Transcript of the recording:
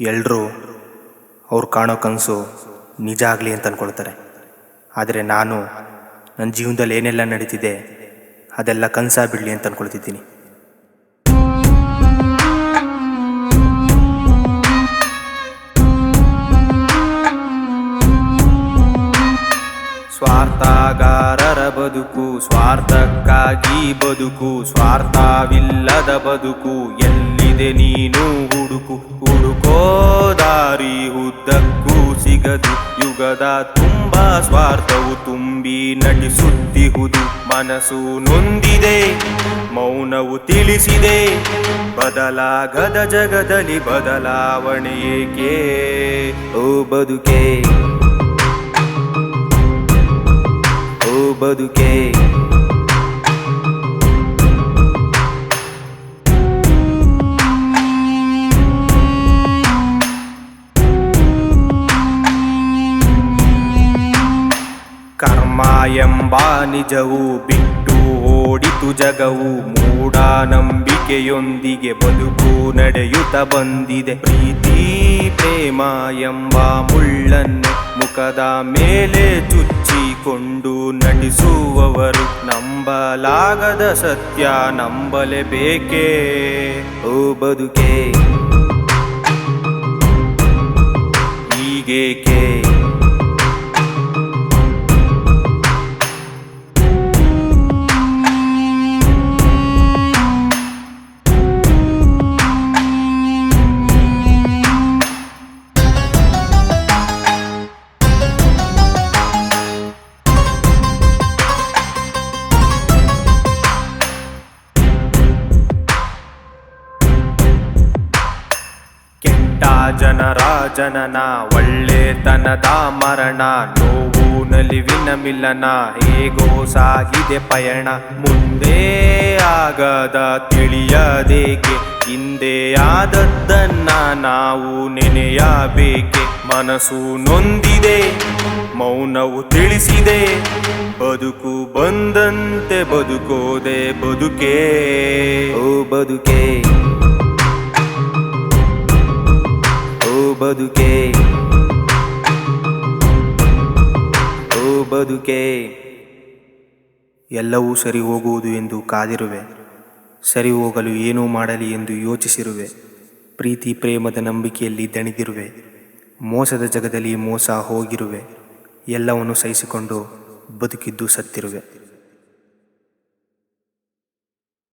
ಎಲ್ಲರೂ ಅವ್ರು ಕಾಣೋ ಕನಸು ನಿಜ ಆಗಲಿ ಅಂತ ಅಂದ್ಕೊಳ್ತಾರೆ ಆದರೆ ನಾನು ನನ್ನ ಜೀವನದಲ್ಲಿ ಏನೆಲ್ಲ ನಡೀತಿದೆ ಅದೆಲ್ಲ ಕನಸ ಬಿಡಲಿ ಅಂತ ಅಂದ್ಕೊಳ್ತಿದ್ದೀನಿ ಸ್ವಾರ್ಥಗಾರರ ಬದುಕು, ಸ್ವಾರ್ಥಕ್ಕಾಗಿ ಬದುಕು, ಸ್ವಾರ್ಥವಿಲ್ಲದ ಬದುಕು ಎಲ್ಲಿದೆ ನೀನು ಹುಡುಕು. ಹುಡುಕೋ ದಾರಿ, ಉದ್ದಕ್ಕೂ ಸಿಗದು. ಯುಗದ ತುಂಬ ಸ್ವಾರ್ಥವು ತುಂಬಿ ನಟಿಸುತ್ತಿಹುದು. ಮನಸ್ಸು ನೊಂದಿದೆ, ಮೌನವು ತಿಳಿಸಿದೆ. ಬದಲಾಗದ ಜಗದಲ್ಲಿ ಬದಲಾವಣೆ ಏಕೆ? ಓ ಬದುಕೆ ಓ ಬದುಕೆ. ಎಂಬ ನಿಜವು ಬಿಟ್ಟು ಓಡಿತು ಜಗವು ಮೂಢನಂಬಿಕೆಯೊಂದಿಗೆ ಬದುಕು ನಡೆಯುತ್ತ ಬಂದಿದೆ. ಪ್ರೀತಿ, ಪ್ರೇಮ ಎಂಬ ಮುಳ್ಳನ್ನು ಮುಖದ ಮೇಲೆ ಚುಚ್ಚಿಕೊಂಡು ನಡೆಸುವವರು ನಂಬಲಾಗದ ಸತ್ಯ ನಂಬಲೇಬೇಕೇ? ಓ ಬದುಕೇ ಹೀಗೇಕೆ ಕೆಟ್ಟ ಜನರ ಜನನ ಒಳ್ಳೆತನದ ಮರಣ, ನೋವು ನಲಿವಿನ ಮಿಲನ, ಹೇಗೋ ಸಾಗಿದೆ ಪಯಣ. ಮುಂದೆ ಆಗದ ತಿಳಿಯದೇಕೆ? ಹಿಂದೆ ಆದದ್ದನ್ನ ನಾವು ನೆನೆಯಬೇಕೆ? ಮನಸ್ಸು ನೊಂದಿದೆ, ಮೌನವು ತಿಳಿಸಿದೆ. ಬದುಕು ಬಂದಂತೆ ಬದುಕೋದೆ ಬದುಕೇ. ಓ ಬದುಕೇ. ಬದುಕೆ. ಓ ಬದುಕೆ. ಎಲ್ಲವೂ ಸರಿ ಹೋಗುವುದು ಎಂದು ಕಾದಿರುವೆ. ಸರಿ ಹೋಗಲು ಏನೂ ಮಾಡಲಿ ಎಂದು ಯೋಚಿಸಿರುವೆ. ಪ್ರೀತಿ ಪ್ರೇಮದ ನಂಬಿಕೆಯಲ್ಲಿ ದಣಿದಿರುವೆ. ಮೋಸದ ಜಗದಲ್ಲಿ ಮೋಸ ಹೋಗಿರುವೆ. ಎಲ್ಲವನ್ನು ಸಹಿಸಿಕೊಂಡು ಬದುಕಿದ್ದು ಸತ್ತಿರುವೆ.